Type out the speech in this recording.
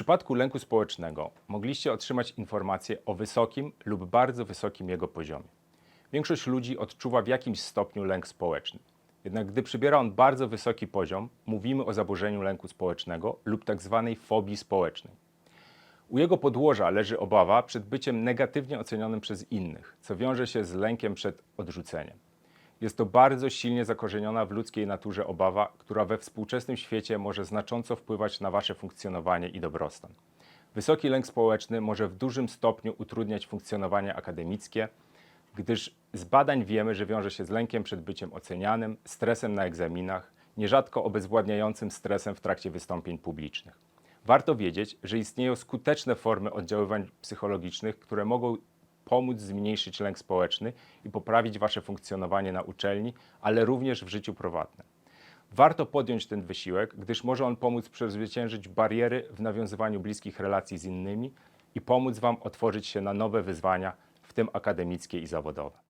przypadku lęku społecznego mogliście otrzymać informację o wysokim lub bardzo wysokim jego poziomie. Większość ludzi odczuwa w jakimś stopniu lęk społeczny. Jednak gdy przybiera on bardzo wysoki poziom, mówimy o zaburzeniu lęku społecznego lub tzw. fobii społecznej. U jego podłoża leży obawa przed byciem negatywnie ocenionym przez innych, co wiąże się z lękiem przed odrzuceniem. Jest to bardzo silnie zakorzeniona w ludzkiej naturze obawa, która we współczesnym świecie może znacząco wpływać na wasze funkcjonowanie i dobrostan. Wysoki lęk społeczny może w dużym stopniu utrudniać funkcjonowanie akademickie, gdyż z badań wiemy, że wiąże się z lękiem przed byciem ocenianym, stresem na egzaminach, nierzadko obezwładniającym stresem w trakcie wystąpień publicznych. Warto wiedzieć, że istnieją skuteczne formy oddziaływań psychologicznych, które mogą pomóc zmniejszyć lęk społeczny i poprawić wasze funkcjonowanie na uczelni, ale również w życiu prywatnym. Warto podjąć ten wysiłek, gdyż może on pomóc przezwyciężyć bariery w nawiązywaniu bliskich relacji z innymi i pomóc wam otworzyć się na nowe wyzwania, w tym akademickie i zawodowe.